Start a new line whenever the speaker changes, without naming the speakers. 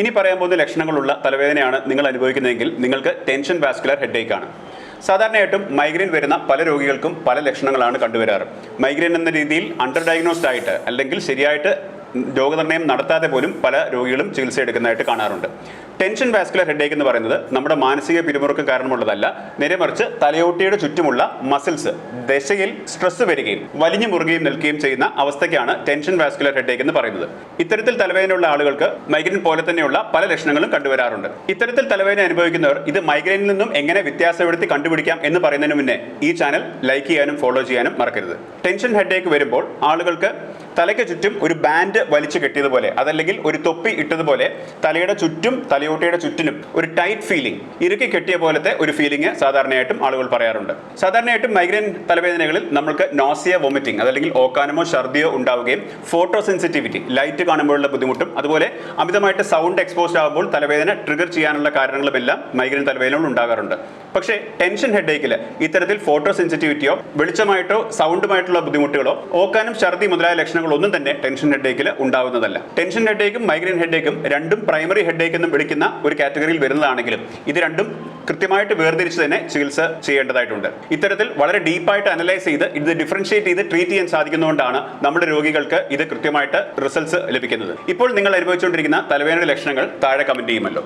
ഇനി പറയാൻ പോകുന്ന ലക്ഷണങ്ങളുള്ള തലവേദനയാണ് നിങ്ങൾ അനുഭവിക്കുന്നതെങ്കിൽ നിങ്ങൾക്ക് ടെൻഷൻ വാസ്കുലർ ഹെഡേക്ക് ആണ്. സാധാരണയായിട്ടും മൈഗ്രെയിൻ വരുന്ന പല രോഗികൾക്കും പല ലക്ഷണങ്ങളാണ് കണ്ടുവരാറ്. മൈഗ്രെയിൻ എന്ന രീതിയിൽ അണ്ടർ ഡയഗ്നോസ്ഡ് ആയിട്ട് അല്ലെങ്കിൽ ശരിയായിട്ട് രോഗനിർണയം നടത്താതെ പോലും പല രോഗികളും ചികിത്സ എടുക്കുന്നതായിട്ട് കാണാറുണ്ട്. ടെൻഷൻ വാസ്കുലർ ഹെഡേക്ക് എന്ന് പറയുന്നത് നമ്മുടെ മാനസിക പിരിമുറുക്കം കാരണമുള്ളതല്ല. നേരെ മറിച്ച് തലയോട്ടിയുടെ ചുറ്റുമുള്ള മസിൽസ് ദശയിൽ സ്ട്രെസ് വരികയും വലിഞ്ഞു മുറുകയും നിൽക്കുകയും ചെയ്യുന്ന അവസ്ഥയ്ക്കാണ് ടെൻഷൻ വാസ്കുലർ ഹെഡേക്ക് എന്ന് പറയുന്നത്. ഇത്തരത്തിൽ തലവേദനയുള്ള ആളുകൾക്ക് മൈഗ്രെയിൻ പോലെ തന്നെയുള്ള പല ലക്ഷണങ്ങളും കണ്ടുവരാറുണ്ട്. ഇത്തരത്തിൽ തലവേദന അനുഭവിക്കുന്നവർ ഇത് മൈഗ്രെയിനിൽ നിന്നും എങ്ങനെ വ്യത്യാസപ്പെടുത്തി കണ്ടുപിടിക്കാം എന്ന് പറയുന്നതിന് മുന്നേ ഈ ചാനൽ ലൈക്ക് ചെയ്യാനും ഫോളോ ചെയ്യാനും മറക്കരുത്. ടെൻഷൻ ഹെഡേക്ക് വരുമ്പോൾ ആളുകൾക്ക് തലയ്ക്ക് ചുറ്റും ഒരു ബാൻഡ് വലിച്ചു കെട്ടിയതുപോലെ അതല്ലെങ്കിൽ ഒരു തൊപ്പി ഇട്ടതുപോലെ തലയുടെ ചുറ്റും തലയോട്ടിയുടെ ചുറ്റിനും ഒരു ടൈറ്റ് ഫീലിംഗ് ഇറുക്കി കെട്ടിയ പോലത്തെ ഒരു ഫീലിംഗ് സാധാരണയായിട്ടും ആളുകൾ പറയാറുണ്ട്. സാധാരണയായിട്ടും മൈഗ്രെയിൻ തലവേദനകളിൽ നമ്മൾക്ക് നോസിയ വോമിറ്റിംഗ് അതല്ലെങ്കിൽ ഓക്കാനമോ ഛർദിയോ ഉണ്ടാവുകയും ഫോട്ടോ സെൻസിറ്റിവിറ്റി ലൈറ്റ് കാണുമ്പോഴുള്ള ബുദ്ധിമുട്ടും അതുപോലെ അമിതമായിട്ട് സൗണ്ട് എക്സ്പോസ്ഡ് ആകുമ്പോൾ തലവേദന ട്രിഗർ ചെയ്യാനുള്ള കാരണങ്ങളുമെല്ലാം മൈഗ്രെയിൻ തലവേദനകൾ ഉണ്ടാകാറുണ്ട്. പക്ഷേ ടെൻഷൻ ഹെഡേക്കിൽ ഇത്തരത്തിൽ ഫോട്ടോ സെൻസിറ്റിവിറ്റിയോ വെളിച്ചമായിട്ടോ സൗണ്ടുമായിട്ടുള്ള ബുദ്ധിമുട്ടുകളോ ഓക്കാനും ഛർദി മുതലായ ലക്ഷണങ്ങളൊന്നും തന്നെ ടെൻഷൻ ഹെഡേക്കിൽ ഉണ്ടാവുന്നതല്ല. ടെൻഷൻ ഹെഡേക്കും മൈഗ്രെയിൻ ഹെഡേക്കും രണ്ടും പ്രൈമറി ഹെഡേക്ക് എന്നും വിളിക്കുന്ന ഒരു കാറ്റഗറിയിൽ വരുന്നതാണെങ്കിലും ഇത് രണ്ടും കൃത്യമായിട്ട് വേർതിരിച്ച് തന്നെ ചികിത്സ ചെയ്യേണ്ടതായിട്ടുണ്ട്. ഇത്തരത്തിൽ വളരെ ഡീപ്പായിട്ട് അനലൈസ് ചെയ്ത് ഇത് ഡിഫറൻഷിയേറ്റ് ചെയ്ത് ട്രീറ്റ് ചെയ്യാൻ സാധിക്കുന്നതുകൊണ്ടാണ് നമ്മുടെ രോഗികൾക്ക് ഇത് കൃത്യമായിട്ട് റിസൾട്ട്സ് ലഭിക്കുന്നത്. ഇപ്പോൾ നിങ്ങൾ അനുഭവിച്ചുകൊണ്ടിരിക്കുന്ന തലവേദന ലക്ഷണങ്ങൾ താഴെ കമന്റ് ചെയ്യുമല്ലോ.